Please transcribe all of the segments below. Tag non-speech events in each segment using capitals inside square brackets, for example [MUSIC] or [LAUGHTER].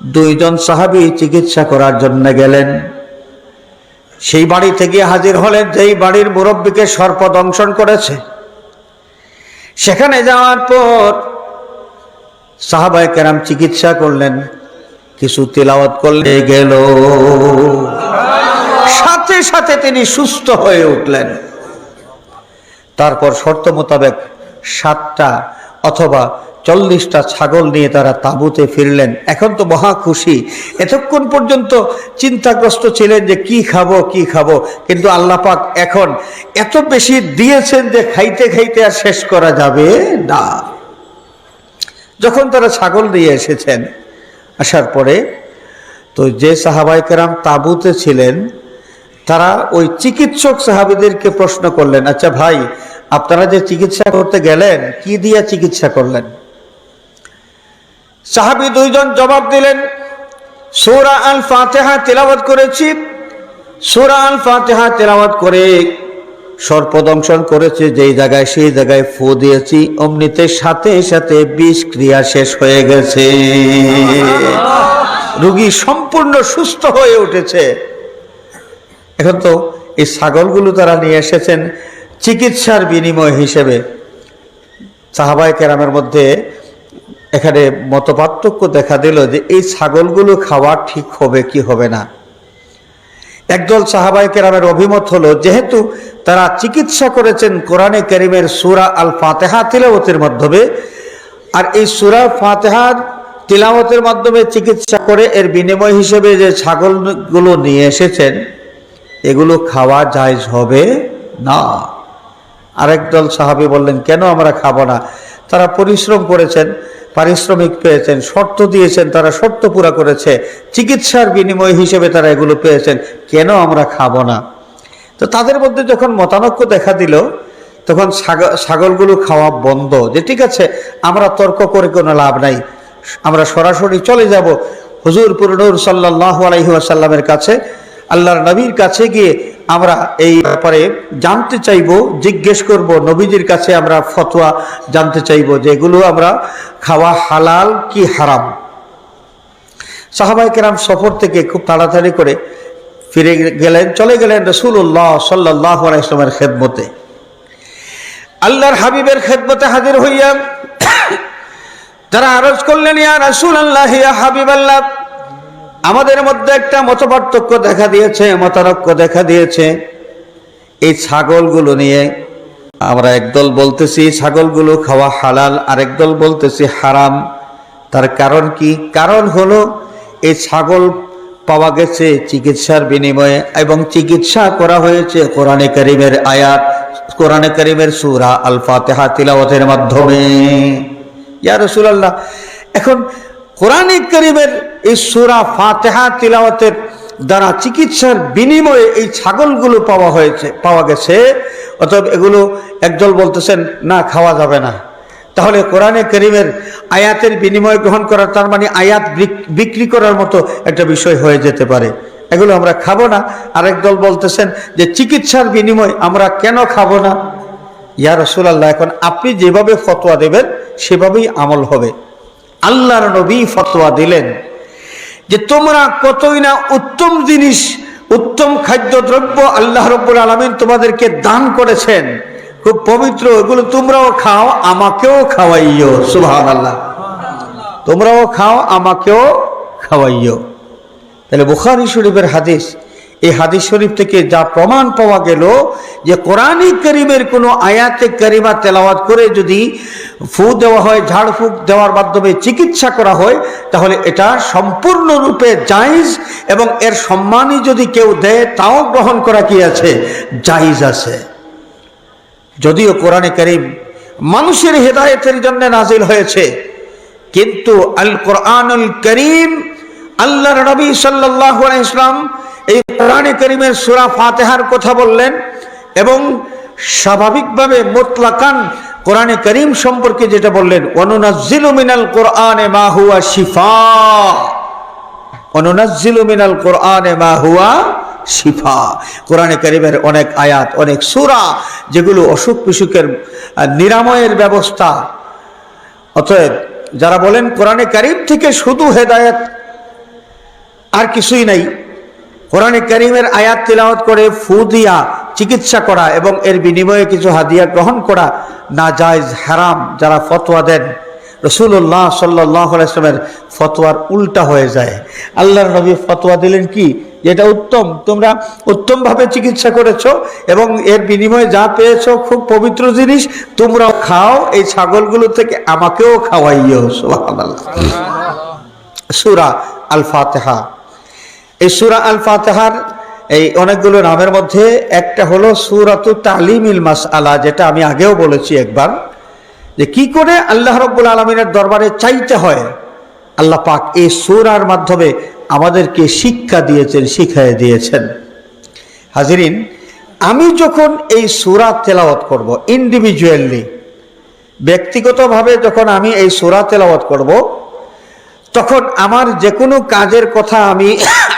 দুইজন সাহাবি চিকিৎসা করার জন্য গেলেন। সেই বাড়ি থেকে হাজির হলেন, যেই বাড়ির মুরব্বীকে সর্প দংশন করেছে। সেখানে যাওয়ার পর সাহাবায় কেরাম চিকিৎসা করলেন, কিছু তিলাওয়াত করলে গেল। সাথে সাথে তিনি সুস্থ হয়ে উঠলেন। তারপর শর্ত মোতাবেক সাতটা অথবা চল্লিশটা ছাগল নিয়ে তারা তাঁবুতে ফিরলেন। এখন তো মহা খুশি। এতক্ষণ পর্যন্ত চিন্তাগ্রস্ত ছিলেন যে কি খাব কি খাব। কিন্তু আল্লাহ পাক এখন এত বেশি দিয়েছেন যে খাইতে খাইতে আর শেষ করা যাবে না। যখন তারা ছাগল নিয়ে এসেছেন, আসার পরে তো যে সাহাবাই কেরাম তাঁবুতে ছিলেন, তারা ওই চিকিৎসক সাহাবিদেরকে প্রশ্ন করলেন আচ্ছা ভাই, আপনারা যে চিকিৎসা করতে গেলেন, কি দিয়া চিকিৎসা করলেন? সাহাবি দুইজন জবাব দিলেন সূরা আল ফাতেহা তেলাওয়াত করেছি। সূরা আল ফাতেহা তেলাওয়াত করে সর্পদংশন করেছে যেই জায়গায় সেই জায়গায় ফু দিয়েছি অমনিতে সাথে সাথে বিষ ক্রিয়া শেষ হয়ে গেছে। রুগী সম্পূর্ণ সুস্থ হয়ে উঠেছে। এখন তো এই ছাগলগুলো তারা নিয়ে এসেছেন চিকিৎসার বিনিময় হিসেবে। সাহাবাই কেরামের মধ্যে এখানে মতপার্থক্য দেখা দিল যে এই ছাগলগুলো খাওয়া ঠিক হবে কি হবে না। একদল সাহাবাই কেরামের অভিমত হলো, যেহেতু তারা চিকিৎসা করেছেন কোরআনে কেরিমের সুরা আল ফাতেহা তিলাওয়াতের মাধ্যমে, আর এই সুরা ফাতেহার তিলাওয়াতের মাধ্যমে চিকিৎসা করে এর বিনিময় হিসেবে যে ছাগলগুলো নিয়ে এসেছেন, এগুলো খাওয়া জায়জ হবে না। আরেক দল সাহাবি বললেন, কেন আমরা খাব না? তারা পরিশ্রম করেছেন পারিশ্রমিক পেয়েছেন, শর্ত দিয়েছেন, তারা শর্ত পুরা করেছে, চিকিৎসার বিনিময় হিসেবে তারা এগুলো পেয়েছেন, কেন আমরা খাব না? তো তাদের মধ্যে যখন মতানক্য দেখা দিল, তখন ছাগ- ছাগলগুলো খাওয়া বন্ধ, যে ঠিক আছে, আমরা তর্ক করে কোনো লাভ নাই, আমরা সরাসরি চলে যাব। হুজুর পুরনুর সাল্লাহ আলহি আসাল্লামের কাছে আল্লাহর নবীর কাছে গিয়ে আমরা এই ব্যাপারে জানতে চাইব, জিজ্ঞেস করব, নবীজির কাছে আমরা ফতোয়া জানতে চাইব যে এগুলো আমরা খাওয়া হালাল কি হারাম। সাহাবাই কেরাম সফর থেকে খুব তাড়াতাড়ি করে ফিরে গেলেন, চলে গেলেন রসুল্লাহ সাল্লাহ ইসলামের খেদমতে। আল্লাহর হাবিবের খেদমতে হাজির হইয়া তারা আরজ করলেন, ইয়া রাসূল আল্লাহ হাবিব আল্লাহ আমাদের মধ্যে একটা মতপার্থক্য দেখা দিয়েছে মতারক্য দেখা দিয়েছে। এই ছাগলগুলো নিয়ে আমরা একদল বলতেছি, ছাগলগুলো খাওয়া হালাল, আরেক দল বলতেছি হারাম। তার কারণ কি? কারণ হলো, এই ছাগল পাওয়া গেছে চিকিৎসার বিনিময়ে এবং চিকিৎসা করা হয়েছে কোরআনে করিমের আয়াত, কোরআনে করিমের সুরা আল ফাতেহা তিলাওয়াতের মাধ্যমে। ইয়া রাসূলুল্লাহ, এখন কোরআনে করিমের এই সুরা ফাতেহা তিলাওয়াতের দ্বারা চিকিৎসার বিনিময়ে এই ছাগলগুলো পাওয়া হয়েছে, পাওয়া গেছে। অতএব এগুলো একদল বলতেছেন, না, খাওয়া যাবে না। তাহলে কোরআনে করিমের আয়াতের বিনিময় গ্রহণ করার, তার মানে আয়াত বিক- বিক্রি করার মতো একটা বিষয় হয়ে যেতে পারে। এগুলো আমরা খাব না। আরেক দল বলতেছেন যে, চিকিৎসার বিনিময় আমরা কেন খাব না? ইয়া রসুলাল্লাহ, এখন আপনি যেভাবে ফতোয়া দেবেন, সেভাবেই আমল হবে। আল্লাহর নবী ফতোয়া দিলেন যে তোমরা কতই না উত্তম জিনিস, উত্তম খাদ্যদ্রব্য আল্লাহ রব্বুল আলমিন তোমাদেরকে দান করেছেন। খুব পবিত্র, এগুলো তোমরাও খাও, আমাকেও খাওয়াইও। সুবাহ আল্লাহ তোমরাও খাও, আমাকেও খাওয়াইও। তাহলে বুখারি শরীফের হাদিস এই হাদিস শরীফ থেকে যা প্রমাণ পাওয়া গেল যে কোরআনী করিমের কোনো আয়াতে করিমা তেলাওয়াত করে যদি ফু দেওয়া হয় ঝাড়ফুঁক দেওয়ার মাধ্যমে চিকিৎসা করা হয়, তাহলে এটা সম্পূর্ণরূপে জায়েজ এবং এর সম্মানই যদি কেউ দেয়, তাও গ্রহণ করা কি আছে? জায়েজ আছে। যদিও কোরআনে করিম মানুষের হেদায়েতের জন্য নাজিল হয়েছে, কিন্তু আল কোরআনুল করিম আল্লাহ নবী আলাইহি ইসলাম এই কোরআনে করিমের সুরা ফাতেহার কথা বললেন এবং স্বাভাবিকভাবে মুতলাকান কোরআনে করিম সম্পর্কে যেটা বললেন অনুনাজ্জিলু মিনাল কোরআনে মা হুয়া শিফা। অনুনাজ্জিলু মিনাল কোরআনে মা হুয়া শিফা। কোরআনে করিমের অনেক আয়াত, অনেক সুরা যেগুলো অসুখ বিসুখের নিরাময়ের ব্যবস্থা। অতএব যারা বলেন কোরআনে কারিম থেকে শুধু হেদায়েত আর কিছুই নাই কোরআনে করিমের আয়াত তিলাওয়াত করে ফু দিয়া চিকিৎসা করা এবং এর বিনিময়ে কিছু হাদিয়া গ্রহণ করা না জায়জ হারাম যারা ফতোয়া দেন। রসুল্লাহ সাল্লাহ ইসলামের ফতোয়ার উল্টা হয়ে যায়। আল্লাহর নবী ফতোয়া দিলেন কি? যেটা উত্তম। তোমরা উত্তমভাবে চিকিৎসা করেছ এবং এর বিনিময়ে যা পেয়েছ, খুব পবিত্র জিনিস, তোমরাও খাও, এই ছাগলগুলো থেকে আমাকেও খাওয়াইও। সুরা আল ফাতেহা এই সুরা আল ফাতেহার এই অনেকগুলো নামের মধ্যে একটা হলো সুরাতু তালিমিল মাস আলা যেটা আমি আগেও বলেছি একবার, যে কি করে আল্লাহ রব্বুল আলমিনের দরবারে চাইতে হয়। আল্লাহ পাক এই সুরার মাধ্যমে আমাদেরকে শিক্ষা দিয়েছেন শিখাই দিয়েছেন। হাজিরিন, আমি যখন এই সুরা তেলাওয়াত করব ইন্ডিভিজুয়ালি ব্যক্তিগতভাবে যখন আমি এই সুরা তেলাওয়াত করব, তখন আমার যে কোনো কাজের কথা আমি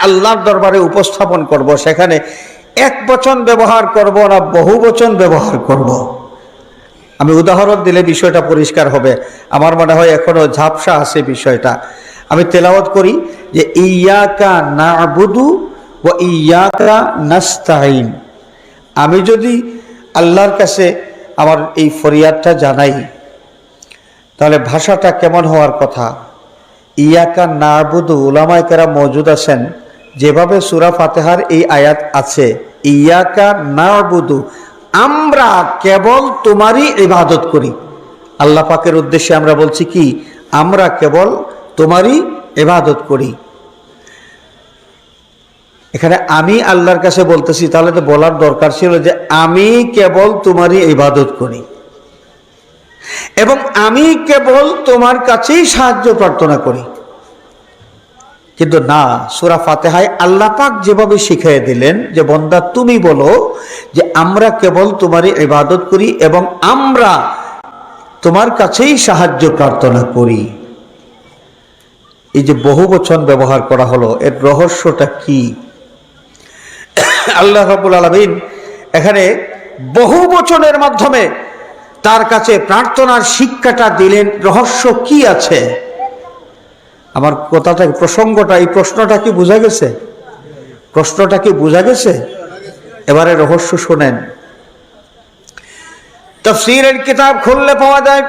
আল্লাহর দরবারে উপস্থাপন করব, সেখানে এক বচন ব্যবহার করব না বহু বচন ব্যবহার করব। আমি উদাহরণ দিলে বিষয়টা পরিষ্কার হবে। আমার মনে হয় এখনও ঝাপসা আছে বিষয়টা। আমি তেলাওয়াত করি যে ইয়াকা না বুধু ও ইয়াকা নাস্তাইন আমি যদি আল্লাহর কাছে আমার এই ফরিয়াদটা জানাই, তাহলে ভাষাটা কেমন হওয়ার কথা? ইয়াকা নারবুদু উলামায় কারা মজুদ আছেন। যেভাবে সুরা ফাতেহার এই আয়াত আছে, ইয়াকা নারবুদু আমরা কেবল তোমারই ইবাদত করি। আল্লাহ পাকের উদ্দেশ্যে আমরা বলছি কি, আমরা কেবল তোমারই ইবাদত করি। এখানে আমি আল্লাহর কাছে বলতেছি, তাহলে তো বলার দরকার ছিল যে আমি কেবল তোমারই ইবাদত করি। এবং আমি কেবল তোমার কাছেই সাহায্য প্রার্থনা করি। কিন্তু না, সুরা ফাতেহায় আল্লাহ পাক যেভাবে শিখিয়ে দিলেন যে, বন্দা, তুমি বলো যে, আমরা কেবল তোমারই ইবাদত করি এবং আমরা তোমার কাছেই সাহায্য প্রার্থনা করি। এই যে বহু বচন ব্যবহার করা হলো, এর রহস্যটা কি? আল্লাহ রাবুল আলমিন এখানে বহু বচনের মাধ্যমে তার কাছে প্রার্থনার শিক্ষাটা দিলেন, রহস্য কি আছে? আমার কথাটা প্রসঙ্গটা, এই প্রশ্নটা কি বোঝা গেছে? প্রশ্নটা কি বোঝা গেছে? এবারে রহস্য শোনেন। তফসিরের কিতাব খুললে পাওয়া যায়,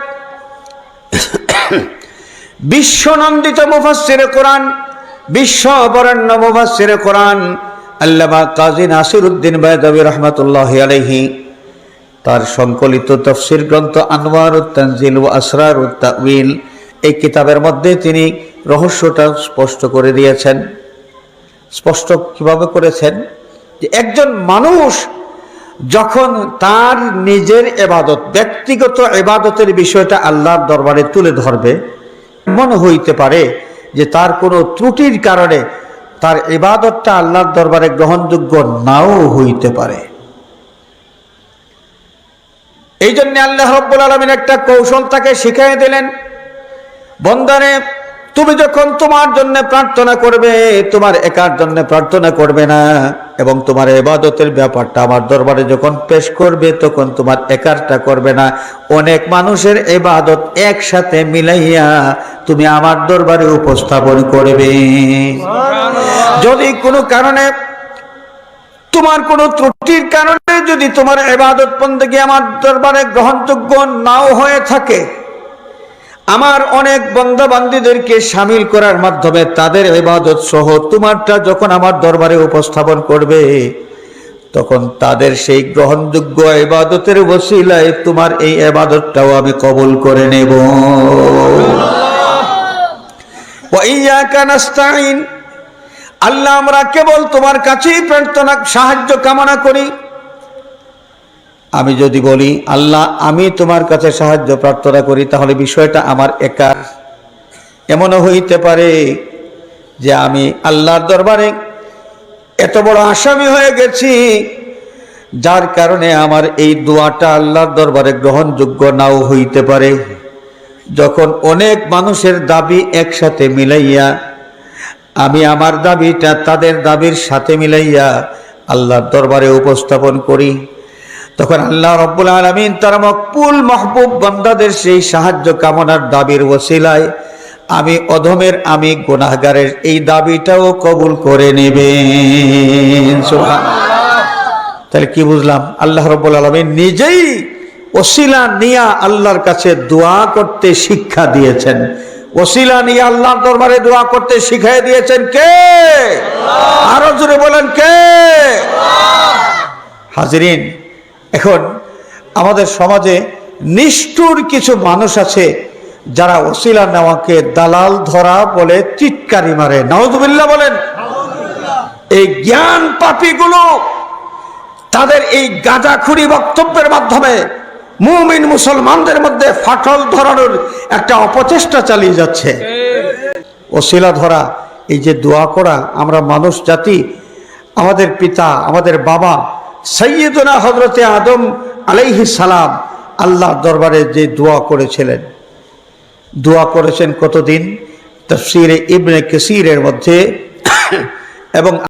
বিশ্বনন্দিত মুফাসসিরে কোরআন বিশ্ব বরেণ্য মুফাসসিরে কোরআন, আল্লামা কাজী নাসির উদ্দিন বায়দাবি রহমতুল্লাহ আলহি তার সংকলিত তফসির গ্রন্থ আনোয়ার তানজিল ও আসরার তাউইল এই কিতাবের মধ্যে তিনি রহস্যটা স্পষ্ট করে দিয়েছেন। স্পষ্ট কীভাবে করেছেন? যে একজন মানুষ যখন তার নিজের এবাদত, ব্যক্তিগত এবাদতের বিষয়টা আল্লাহর দরবারে তুলে ধরবে মনে হইতে পারে যে তার কোনো ত্রুটির কারণে তার এবাদতটা আল্লাহর দরবারে গ্রহণযোগ্য নাও হইতে পারে। এই জন্য আল্লাহ রব্বুল আলমিন একটা কৌশল তাকে শিখাই দিলেন। বন্দানে, তুমি যখন তোমার জন্য প্রার্থনা করবে, তোমার একার জন্য প্রার্থনা করবে না। এবং তোমার এবাদতের ব্যাপারটা আমার দরবারে যখন পেশ করবে, তখন তোমার একারটা করবে না। অনেক মানুষের এবাদত একসাথে মিলাইয়া তুমি আমার দরবারে উপস্থাপন করবে। যদি কোনো কারণে, তোমার কোনো ত্রুটির কারণে যদি তোমার এবাদত বন্দী আমার দরবারে গ্রহণযোগ্য নাও হয়ে থাকে আমার অনেক বন্ধাবান্ধীদেরকে সামিল করার মাধ্যমে তাদের এবাদত সহ তোমারটা যখন আমার দরবারে উপস্থাপন করবে, তখন তাদের সেই গ্রহণযোগ্য এবাদতের বসিলায় তোমার এই এবাদতটাও আমি কবল করে নেব। আল্লাহ আমরা কেবল তোমার কাছেই প্রার্থনা, সাহায্য কামনা করি। আমি যদি বলি, আল্লাহ, আমি তোমার কাছে সাহায্য প্রার্থনা করি, তাহলে বিষয়টা আমার একার। এমনও হইতে পারে যে আমি আল্লাহর দরবারে এত বড় আসামি হয়ে গেছি, যার কারণে আমার এই দোয়াটা আল্লাহর দরবারে গ্রহণযোগ্য নাও হইতে পারে। যখন অনেক মানুষের দাবি একসাথে মিলাইয়া, আমি আমার দাবিটা তাদের দাবির সাথে মিলাইয়া আল্লাহর দরবারে উপস্থাপন করি তখন আল্লাহ রব্বুল আলমিন তার মকপুল মহবুব বন্দাদের সেই সাহায্য কামনার দাবির ওসিলায় আমি অধমের আমি গুনাহগারের এই দাবিটাও কবুল করে নেবেন। তাহলে কি বুঝলাম? আল্লাহ রব্বুল আলমী নিজেই ওসিলা নিয়া আল্লাহর কাছে দোয়া করতে শিক্ষা দিয়েছেন। ওসিলা নিয়ে আল্লাহর দরবারে দোয়া করতে শিখাই দিয়েছেন কে? আরও জোরে বলেন কে? হাজিরিন এখন আমাদের সমাজে নিষ্ঠুর কিছু মানুষ আছে যারা ওসিলা নেওয়াকে দালাল ধরা বলে চিৎকারি মারে। নওয়াজুবিল্লাহ বলেন। এই জ্ঞান পাপীগুলো তাদের এই গাঁজাখুরি বক্তব্যের মাধ্যমে মুমিন মুসলমানদের মধ্যে ফাটল ধরানোর একটা অপচেষ্টা চালিয়ে যাচ্ছে। ওসিলা ধরা এই যে দোয়া করা আমরা মানুষ জাতি আমাদের পিতা আমাদের বাবা সৈয়দনা হজরতে আদম আলাইহি সালাম আল্লাহ দরবারে যে দোয়া করেছিলেন। দোয়া করেছেন কতদিন? তফসিরে ইবনে কেসিরের মধ্যে। [COUGHS] এবং